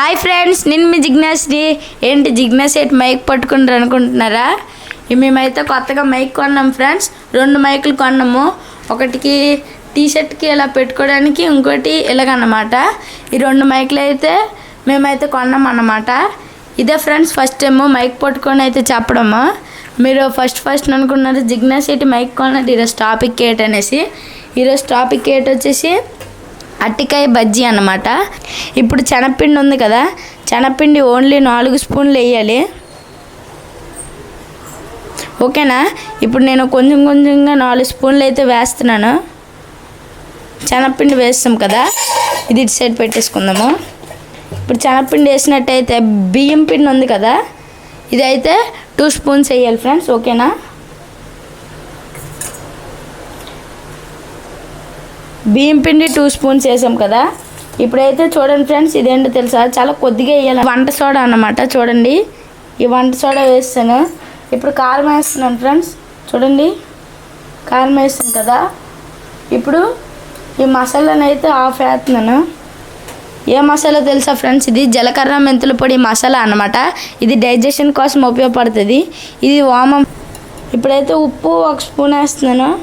Hi friends నేను మీ జిజ్ఞాస్ని ఏంటి జిజ్ఞాస్ ఏంటి మైక్ పట్టుకుంటారు అనుకుంటున్నారా? మేమైతే కొత్తగా మైక్ కొన్నాం ఫ్రెండ్స్ రెండు మైకులు కొన్నాము. ఒకటికి టీ షర్ట్కి ఇలా పెట్టుకోవడానికి ఇంకోటి ఇలాగన్నమాట. ఈ రెండు మైకులు అయితే మేమైతే కొన్నాం అన్నమాట ఇదే ఫ్రెండ్స్ ఫస్ట్ ఏమో మైక్ పట్టుకొని అయితే చెప్పడము. మీరు ఫస్ట్ ఫస్ట్ అనుకున్నారు జిజ్ఞాస్ ఏంటి మైక్ కొన్నది ఈరోజు టాపిక్ ఏంటనేసి. అనేసి ఈరోజు టాపిక్ ఏంటి వచ్చేసి అట్టికాయ బజ్జీ అన్నమాట. ఇప్పుడు శనగపిండి ఉంది కదా శనగపిండి ఓన్లీ నాలుగు స్పూన్లు వేయాలి. ఓకేనా? ఇప్పుడు నేను కొంచెం కొంచెంగా నాలుగు స్పూన్లు అయితే వేస్తున్నాను. శనగపిండి వేస్తాం కదా ఇది ఇటు సైడ్ పెట్టేసుకుందాము. ఇప్పుడు శనగపిండి వేసినట్టయితే బియ్యం పిండి ఉంది కదా ఇది అయితే టూ స్పూన్స్ వేయాలి ఫ్రెండ్స్ ఓకేనా? బియ్యం పిండి టూ స్పూన్స్ వేసాం కదా. ఇప్పుడైతే చూడండి ఫ్రెండ్స్ ఇదేంటో తెలుసా? చాలా కొద్దిగా వేయాలి. వంట సోడా అన్నమాట చూడండి. ఈ వంట సోడా వేస్తాను. ఇప్పుడు కారం వేస్తున్నాను ఫ్రెండ్స్ చూడండి. కారం వేస్తాను కదా. ఇప్పుడు ఈ మసాలాను అయితే ఆఫ్ వేస్తున్నాను. ఏ మసాలా తెలుసా ఫ్రెండ్స్? ఇది జీలకర్ర మెంతుల పొడి మసాలా అన్నమాట. ఇది డైజెషన్ కోసం ఉపయోగపడుతుంది. ఇది వామం ఇప్పుడైతే ఉప్పు ఒక స్పూన్ వేస్తున్నాను.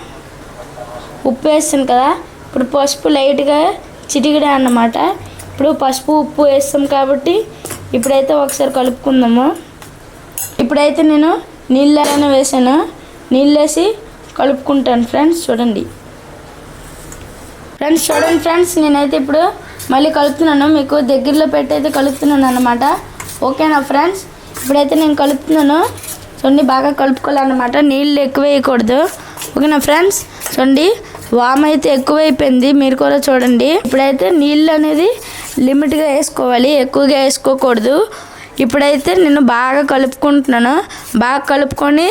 ఉప్పు వేస్తాను కదా. ఇప్పుడు పసుపు లైట్గా చిటికిడే అన్నమాట. ఇప్పుడు పసుపు ఉప్పు వేస్తాం కాబట్టి ఇప్పుడైతే ఒకసారి కలుపుకుందాము. ఇప్పుడైతే నేను నీళ్ళైనా వేసాను. నీళ్ళు వేసి కలుపుకుంటాను ఫ్రెండ్స్ చూడండి. ఫ్రెండ్స్ చూడండి ఫ్రెండ్స్ నేనైతే ఇప్పుడు మళ్ళీ కలుపుతున్నాను. మీకు దగ్గరలో పెట్టి అయితే కలుపుతున్నాను అన్నమాట. ఓకేనా ఫ్రెండ్స్? ఇప్పుడైతే నేను కలుపుతున్నాను. చూడండి బాగా కలుపుకోవాలన్నమాట. నీళ్ళు ఎక్కువ వేయకూడదు. ఓకేనా ఫ్రెండ్స్? చూడండి వామ్ అయితే ఎక్కువైపోయింది. మీరు కూడా చూడండి. ఇప్పుడైతే నీళ్ళు అనేది లిమిట్గా వేసుకోవాలి. ఎక్కువగా వేసుకోకూడదు. ఇప్పుడైతే నేను బాగా కలుపుకుంటున్నాను. బాగా కలుపుకొని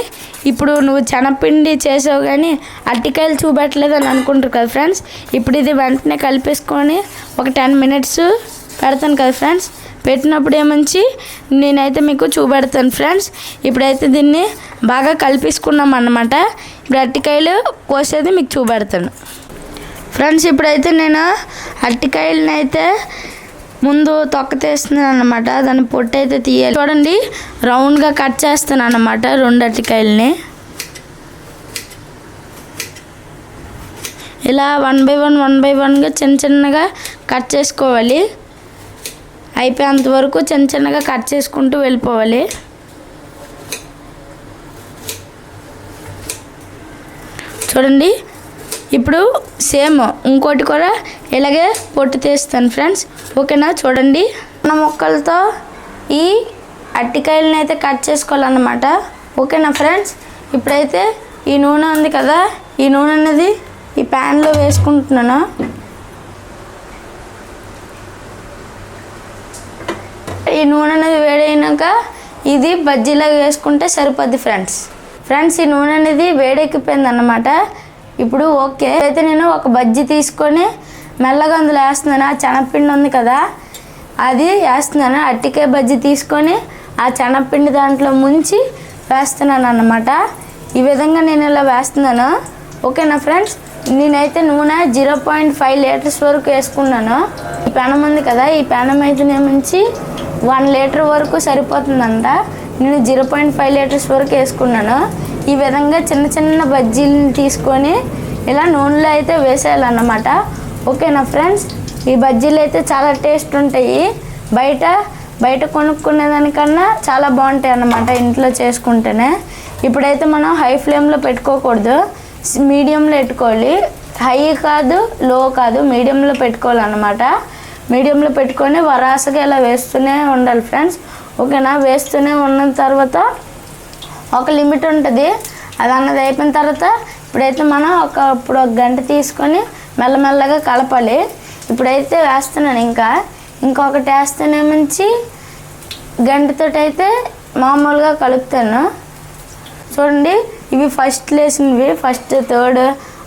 ఇప్పుడు నువ్వు శనగపిండి చేసావు కానీ అట్టికాయలు చూపెట్టలేదు అని అనుకుంటారు కదా ఫ్రెండ్స్. ఇప్పుడు ఇది వెంటనే కలిపేసుకొని ఒక టెన్ మినిట్స్ పెడతాను కదా ఫ్రెండ్స్. పెట్టినప్పుడు ఏమంచి నేనైతే మీకు చూపెడతాను ఫ్రెండ్స్. ఇప్పుడైతే దీన్ని బాగా కలిపేసుకున్నాం అన్నమాట ఇప్పుడు కోసేది మీకు చూపెడతాను. ఫ్రెండ్స్ ఇప్పుడైతే నేను అరటికాయలని అయితే ముందు తొక్క తీస్తున్నాను అనమాట దాని పొట్టు అయితే తీయాలి. చూడండి రౌండ్గా కట్ చేస్తాను అనమాట రెండు అరటికాయలని. ఇలా one by one one by వన్గా చిన్న చిన్నగా కట్ చేసుకోవాలి. అయిపోయేంత వరకు చిన్న చిన్నగా కట్ చేసుకుంటూ వెళ్ళిపోవాలి. చూడండి. ఇప్పుడు సేమ్ ఇంకోటి కూడా ఇలాగే పొట్టు తీస్తాను ఫ్రెండ్స్. ఓకేనా? చూడండి. మన మొక్కలతో ఈ అట్టికాయలని అయితే కట్ చేసుకోవాలన్నమాట. ఓకేనా ఫ్రెండ్స్? ఇప్పుడైతే ఈ నూనె ఉంది కదా ఈ నూనె అనేది ఈ ప్యాన్లో వేసుకుంటున్నాను. ఈ నూనె అనేది వేడైనాక ఇది బజ్జీలాగా వేసుకుంటే సరిపోద్ది ఫ్రెండ్స్. ఫ్రెండ్స్ ఈ నూనె అనేది వేడెక్కిపోయింది అనమాట ఇప్పుడు ఓకే. అయితే నేను ఒక బజ్జీ తీసుకొని మెల్లగా అందులో వేస్తున్నాను. ఆ శనగపిండి ఉంది కదా అది వేస్తున్నాను. అట్టికే బజ్జీ తీసుకొని ఆ శనగపిండి దాంట్లో ముంచి వేస్తున్నాను అన్నమాట ఈ విధంగా నేను ఇలా వేస్తున్నాను. ఓకేనా ఫ్రెండ్స్? నేనైతే నూనె జీరో పాయింట్ ఫైవ్ లీటర్స్ వరకు వేసుకున్నాను. ఈ పెనం ఉంది కదా ఈ పెనం అయితే నుంచి వన్ లీటర్ వరకు సరిపోతుందంట. నేను జీరో పాయింట్ ఫైవ్ లీటర్స్ వరకు వేసుకున్నాను. ఈ విధంగా చిన్న చిన్న బజ్జీలను తీసుకొని ఇలా నూనెలో అయితే వేసేయాలన్నమాట. ఓకేనా ఫ్రెండ్స్? ఈ బజ్జీలు అయితే చాలా టేస్ట్ ఉంటాయి. బయట బయట కొనుక్కునే దానికన్నా చాలా బాగుంటాయి అన్నమాట ఇంట్లో చేసుకుంటేనే. ఇప్పుడైతే మనం హై ఫ్లేమ్లో పెట్టుకోకూడదు. మీడియంలో పెట్టుకోవాలి. హై కాదు లో కాదు మీడియంలో పెట్టుకోవాలన్నమాట. మీడియంలో పెట్టుకొని వరాసగా ఇలా వేస్తూనే ఉండాలి ఫ్రెండ్స్. ఓకేనా? వేస్తూనే ఉన్న తర్వాత ఒక లిమిట్ ఉంటుంది. అది అన్నది అయిపోయిన తర్వాత ఇప్పుడైతే మనం ఒక ఇప్పుడు ఒక గంట తీసుకొని మెల్లమెల్లగా కలపాలి. ఇప్పుడైతే వేస్తున్నాను ఇంకా. ఇంకొకటి వేస్తేనే మంచి గంటతో అయితే మామూలుగా కలుపుతాను. చూడండి ఇవి ఫస్ట్ లేసినవి ఫస్ట్ థర్డ్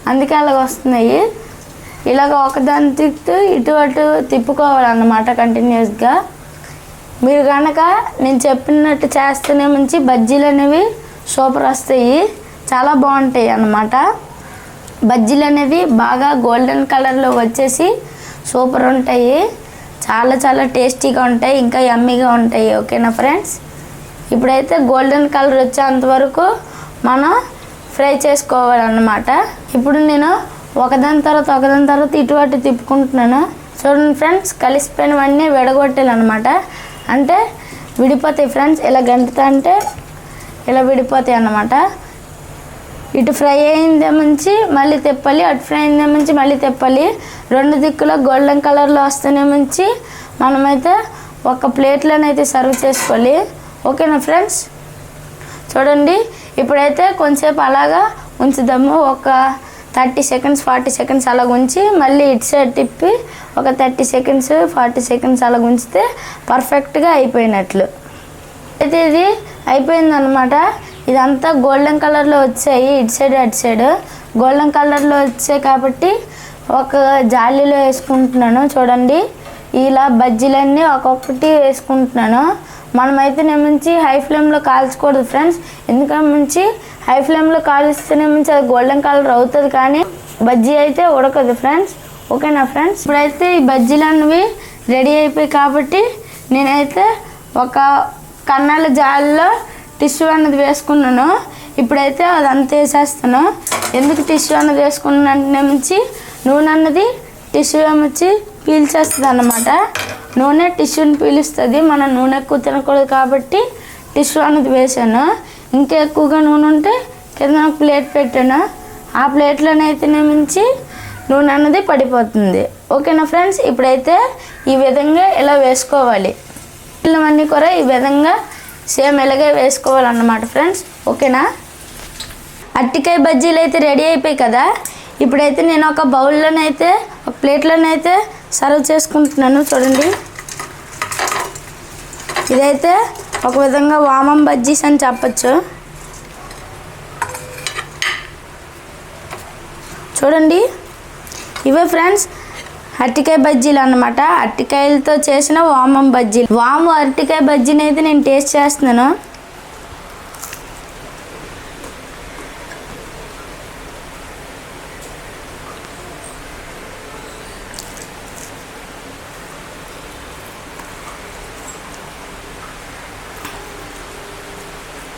అందుకే అలాగ వస్తున్నాయి. ఇలాగ ఒకదాన్ని తిప్పుతూ ఇటు అటు తిప్పుకోవాలన్నమాట కంటిన్యూస్గా మీరు కనుక నేను చెప్పినట్టు చేస్తేనే మంచి బజ్జీలు అనేవి సూపర్ వస్తాయి. చాలా బాగుంటాయి అన్నమాట. బజ్జీలు అనేవి బాగా గోల్డెన్ కలర్లో వచ్చేసి సూపర్ ఉంటాయి. చాలా చాలా టేస్టీగా ఉంటాయి ఇంకా యమ్మీగా ఉంటాయి. ఓకేనా ఫ్రెండ్స్? ఇప్పుడైతే గోల్డెన్ కలర్ వచ్చేంత వరకు మనం ఫ్రై చేసుకోవాలన్నమాట. ఇప్పుడు నేను ఒకదాని తర్వాత ఒకదాని తర్వాత ఇటు అటు తిప్పుకుంటున్నాను. చూడండి ఫ్రెండ్స్ కలిసిపోయినవన్నీ విడగొట్టాలన్నమాట. అంటే విడిపోతాయి ఫ్రెండ్స్. ఇలా గంటుతా అంటే ఇలా విడిపోతాయి అన్నమాట. ఇటు ఫ్రై అయిందే ముంచి మళ్ళీ తెప్పాలి. అటు ఫ్రై అయిందే ముంచి మళ్ళీ తెప్పాలి. రెండు దిక్కులో గోల్డెన్ కలర్లో వస్తేనే ముంచి. మనమైతే ఒక ప్లేట్లోనైతే సర్వ్ చేసుకోవాలి. ఓకేనా ఫ్రెండ్స్? చూడండి. ఇప్పుడైతే కొంచెంసేపు అలాగా ఉంచుదాము. ఒక థర్టీ సెకండ్స్ ఫార్టీ సెకండ్స్ అలా ఉంచి మళ్ళీ ఇటు సైడ్ తిప్పి ఒక థర్టీ సెకండ్స్ ఫార్టీ సెకండ్స్ అలా ఉంచితే పర్ఫెక్ట్గా అయిపోయినట్లు. అయితే ఇది అయిపోయింది అనమాట ఇదంతా గోల్డెన్ కలర్లో వచ్చాయి ఇటు సైడ్ అటు సైడ్. గోల్డెన్ కలర్లో వచ్చాయి కాబట్టి ఒక జాలీలో వేసుకుంటున్నాను. చూడండి. ఇలా బజ్జీలన్నీ ఒక్కొక్కటి వేసుకుంటున్నాను. మనమైతే నుంచి హై ఫ్లేమ్లో కాల్చకూడదు ఫ్రెండ్స్. ఎందుకంటే నుంచి హై ఫ్లేమ్లో కాలుస్తేనే నుంచి అది గోల్డెన్ కలర్ అవుతుంది కానీ బజ్జీ అయితే ఉడకదు ఫ్రెండ్స్. ఓకేనా ఫ్రెండ్స్? ఇప్పుడైతే ఈ బజ్జీలు అనేవి రెడీ అయిపోయి కాబట్టి నేనైతే ఒక కన్నాల జాలిలో టిష్యూ అన్నది వేసుకున్నాను. ఇప్పుడైతే అదంతా వేసేస్తాను. ఎందుకు టిష్యూ అన్నది వేసుకున్నానంటే నుంచి నూనె అన్నది టిష్యూ ఏమొచ్చి పీల్చేస్తుంది అన్నమాట నూనె టిష్యూని పీలుస్తుంది మన నూనె ఎక్కువ తినకూడదు కాబట్టి టిష్యూ అనేది వేసాను ఇంకా ఎక్కువగా నూనె ఉంటే కింద ఒక ప్లేట్ పెట్టాను. ఆ ప్లేట్లోనైతే మించి నూనె అన్నది పడిపోతుంది. ఓకేనా ఫ్రెండ్స్? ఇప్పుడైతే ఈ విధంగా ఇలా వేసుకోవాలి. పిల్లవన్నీ కూడా ఈ విధంగా సేమ్ ఇలాగే వేసుకోవాలన్నమాట ఫ్రెండ్స్. ఓకేనా? అట్టికాయ బజ్జీలు అయితే రెడీ అయిపోయి కదా. ఇప్పుడైతే నేను ఒక బౌల్లోనైతే ఒక ప్లేట్లోనైతే సర్వ్ చేసుకుంటున్నాను చూడండి. ఇదైతే ఒక విధంగా వామం బజ్జీస్ అని చెప్పచ్చు. చూడండి. ఇవే ఫ్రెండ్స్ అరటికాయ బజ్జీలు అన్నమాట. అరటికాయలతో చేసిన వామం బజ్జీలు. వాము అరటికాయ బజ్జీని అయితే నేను టేస్ట్ చేస్తున్నాను.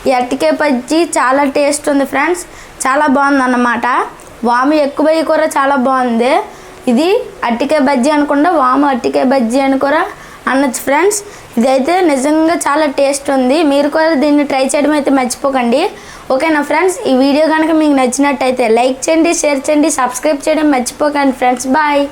ఈ అరటికాయ బజ్జీ చాలా టేస్ట్ ఉంది ఫ్రెండ్స్. చాలా బాగుంది అన్నమాట వాము ఎక్కువ కూడా చాలా బాగుంది. ఇది అట్టికే బజ్జీ అనుకుండా వాము అట్టికే బజ్జీ అని కూడా అనొచ్చు ఫ్రెండ్స్. ఇదైతే నిజంగా చాలా టేస్ట్ ఉంది. మీరు కూడా దీన్ని ట్రై చేయడం అయితే మర్చిపోకండి. ఓకేనా ఫ్రెండ్స్? ఈ వీడియో కనుక మీకు నచ్చినట్టయితే లైక్ చేయండి షేర్ చేయండి సబ్స్క్రైబ్ చేయడం మర్చిపోకండి ఫ్రెండ్స్. బాయ్.